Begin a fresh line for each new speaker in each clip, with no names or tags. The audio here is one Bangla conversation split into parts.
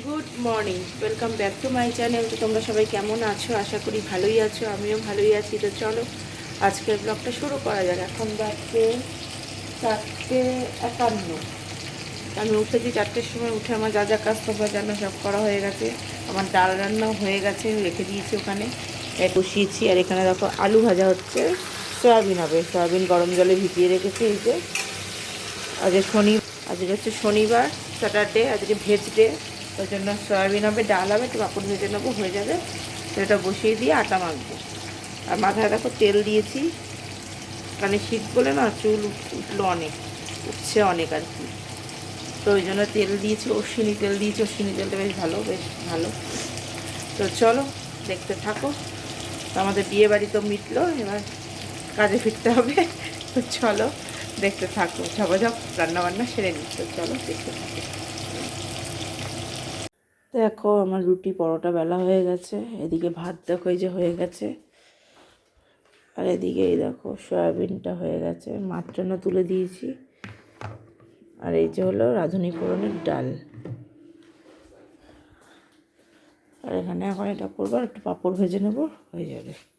Good morning welcome back to my channel তো তোমরা সবাই কেমন আছো? আশা করি ভালোই আছো, আমিও ভালোই আছি। তো চলো, আজকের ব্লগটা শুরু করা যাক। এখন বাজছে চারটে একান্ন। আমি উঠেছি চারটের সময়, উঠে আমার যা যা কাজ তোমরা জানো সব করা হয়ে গেছে। আমার ডাল রান্নাও হয়ে গেছে, রেখে দিয়েছি ওখানে। বসিয়েছি, আর এখানে দেখো আলু ভাজা হচ্ছে। সয়াবিন হবে। সয়াবিন গরম জলে ভিজিয়ে রেখেছি এই যে। আজকে শনি আজকে হচ্ছে শনিবার, স্যাটারডে, আজকে ভেজ ডে। ওই জন্য সয়াবিন হবে, ডাল হবে, একটু পাপড় ভেজে নেব, হয়ে যাবে। সেটা বসিয়ে দিয়ে আটা মাখবো। আর মাথায় দেখো তেল দিয়েছি। কারণ এই শীত বলে না, চুল উঠ- উঠল অনেক, উঠছে অনেক আর কি। তো ওই জন্য তেল দিয়েছি, অশ্বিনী তেল দিয়েছি, অশ্বিনী তেলটা বেশ ভালো বেশ ভালো। তো চলো, দেখতে থাকো। তো আমাদের বিয়ে বাড়ি তো মিটলো, এবার কাজে ফিরতে হবে। তো চলো, দেখতে থাকো। ঝপাঝপ রান্না বান্না সেরে নিচ্ছ। চলো, দেখতে থাকো। দেখো আমার রুটি পরোটা বেলা হয়ে গেছে। এদিকে ভাত দেখো এই যে হয়ে গেছে। আর এদিকে এই দেখো সয়াবিনটা হয়ে গেছে। জন্য তুলে দিয়েছি। আর এই যে হলো রাঁধুনি ডাল। আর এখানে এখন এটা করব আর একটু পাঁপড় ভেজে নেব। হয়ে যাবে।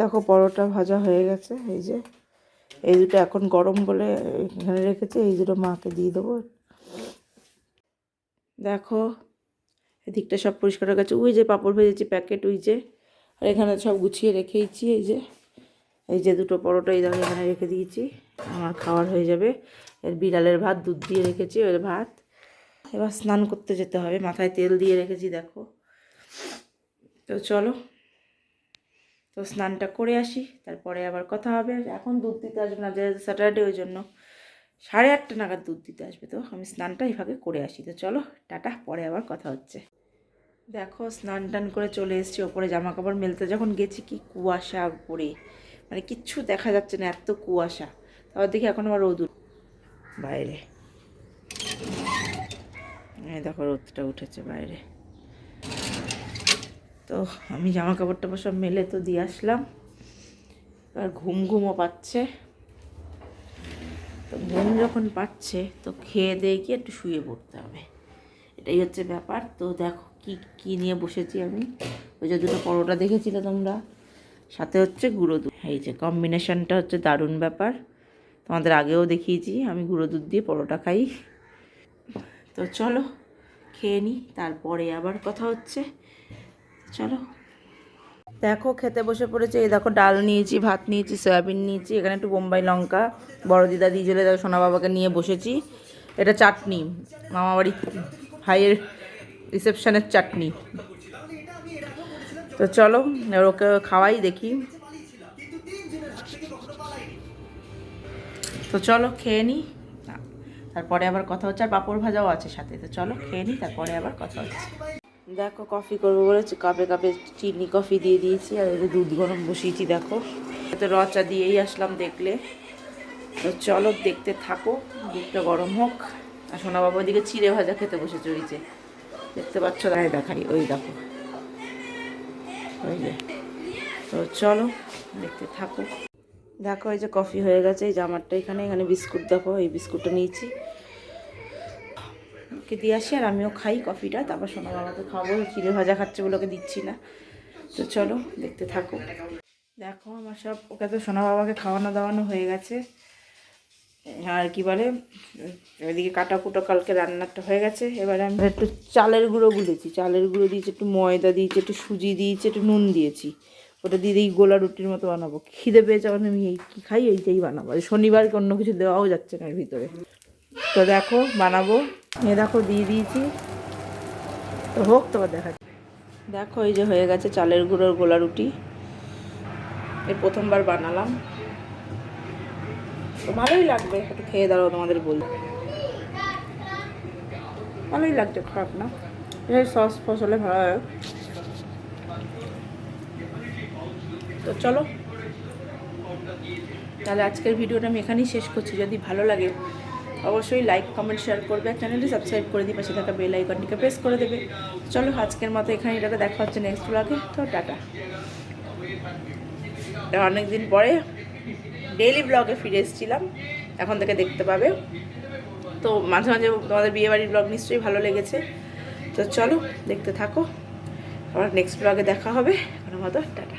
দেখো পরোটা ভাজা হয়ে গেছে, এই যে। এই দুটো এখন গরম বলে এখানে রেখেছি, এই দুটো মাকে দিয়ে দেবো। দেখো, এদিকটা সব পরিষ্কার হয়ে গেছে। ওই যে পাঁপড় ভেজেছি প্যাকেট, ওই যে। আর এখানে সব গুছিয়ে রেখেইছি, এই যে। এই যে দুটো পরোটা, এই দেখো এখানে রেখে দিয়েছি। আমার খাওয়ার হয়ে যাবে। এর বিড়ালের ভাত, দুধ দিয়ে রেখেছি ওর ভাত। এবার স্নান করতে যেতে হবে, মাথায় তেল দিয়ে রেখেছি, দেখো। তো চলো। তো স্নানটা করে আসি, তারপরে আবার কথা হবে। এখন দুধ দিতে আসবে না, যে স্যাটারডে ওই জন্য। সাড়ে আটটা নাগাদ দুধ দিতে আসবে তো, আমি স্নানটা এইভাবে করে আসি। তো চলো, টাটা, পরে আবার কথা হচ্ছে। দেখো স্নান টান করে চলে এসেছি, ওপরে জামা কাপড় মেলতে। যখন গেছি, কি কুয়াশা পরে মানে কিচ্ছু দেখা যাচ্ছে না, এত কুয়াশা। তারপর দেখি এখন আবার রোদ বাইরে। দেখো, রোদটা উঠেছে বাইরে। তো আমি জামা কাপড় টাপড় সব মেলে তো দিয়ে আসলাম। আর ঘুম ঘুমও পাচ্ছে। তো ঘুম যখন পাচ্ছে, তো খেয়ে দিয়ে গিয়ে একটু শুয়ে পড়তে হবে। এটাই হচ্ছে ব্যাপার। তো দেখো কি কি নিয়ে বসেছি আমি। ওই যে দুটো পরোটা দেখেছিলে তোমরা? সাথে হচ্ছে গুঁড়ো দুধ। এই যে কম্বিনেশনটা হচ্ছে দারুণ ব্যাপার। তোমাদের আগেও দেখিয়েছি, আমি গুঁড়ো দুধ দিয়ে পরোটা খাই। তো চলো, খেয়ে নিই তারপরে আবার কথা হচ্ছে। চলো। দেখো খেতে বসে পড়েছে, এই দেখো ডাল নিয়েছি, ভাত নিয়েছি, সয়াবিন নিয়েছি, এখানে একটু বোম্বাই লঙ্কা, বড় দিদা দিয়ে জেলে দেখো সোনা বাবাকে নিয়ে বসেছি। এটা চাটনি, মামাবাড়ি ভাইয়ের রিসেপশনের চাটনি। তো চলো, এবার ওকে খাওয়াই, দেখি। তো চলো, খেয়ে নিই তারপরে আবার কথা হচ্ছে, আর পাঁপড় ভাজাও আছে সাথে, তো চলো, খেয়ে নিই তারপরে আবার কথা হচ্ছে। দেখো কফি করব বলেছি কাপে কাপে চিনি কফি দিয়ে দিয়েছি, আর যে দুধ গরম বসিয়েছি, দেখো। তো রচা দিয়েই আসলাম দেখলে। তো চলো, দেখতে থাকো, দুধটা গরম হোক। আর সোনা বাবা ওইদিকে চিড়ে ভাজা খেতে বসে চড়িয়েছে দেখতে পাচ্ছ? তাই দেখাই, ওই দেখো। ওই যে। তো চলো, দেখতে থাকো। দেখো, এই যে কফি হয়ে গেছে, এই জামারটা এখানে এখানে বিস্কুট দেখো, এই বিস্কুটটা নিয়েছি। ওকে দিয়ে আসি আর আমিও খাই কফিটা, তারপর সোনা বাবাকে খাব চিড়ে ভাজা খাচ্ছে বলে ওকে দিচ্ছি না। তো চলো, দেখতে থাকো। দেখো আমার সব, ওকে তো সোনা বাবাকে খাওয়ানো দাওয়ানো হয়ে গেছে। আর কি বলে ওইদিকে কাটা কুটো কালকে রান্নাটা হয়ে গেছে। এবারে আমি একটু চালের গুঁড়ো গুলেছি। চালের গুঁড়ো দিয়েছি, একটু ময়দা দিয়েছি, একটু সুজি দিয়েছি, একটু নুন দিয়েছি। ওটা দিয়ে দিই গোলা রুটির মতো বানাবো। খিদে পেয়েছে আমি এই কী খাই, এইটাই বানাবো। আর শনিবারকে অন্য কিছু দেওয়াও যাচ্ছে না এর ভিতরে। তো দেখো, বানাবো। এ দেখো, দিয়ে দিয়েছি। তো হোক, তোমার দেখা দেখো, এই যে হয়ে গেছে চালের গুঁড়োর গোলা রুটি। এই প্রথমবার বানালাম। তো ভালোই লাগবে। একটু খেয়ে দাঁড়াও, তোমাদের বলি ভালোই লাগছে, খারাপ না। এই সস ফসলে ভালো হয়। তো চলো। তাহলে আজকের ভিডিওটা আমি এখানেই শেষ করছি। যদি ভালো লাগে অবশ্যই লাইক কমেন্ট শেয়ার করবে। চ্যানেলটি সাবস্ক্রাইব করে দিয়ে পাশে থাকা বেল আইকনটিকে প্রেস করে দেবে। চলো আজকের মতো এখানে এটাকে দেখা হচ্ছে নেক্সট ব্লগে তো টাটা। অনেক দিন পরে ডেইলি ব্লগে ফিরে এসেছিলাম। এখন থেকে দেখতে পাবে। তো মাঝে মাঝে তোমাদের বিয়েবাড়ির ব্লগ নিশ্চয়ই ভালো লেগেছে। তো চলো দেখতে থাকো। আবার নেক্সট ব্লগে দেখা হবে। এখনও মতো টাটা।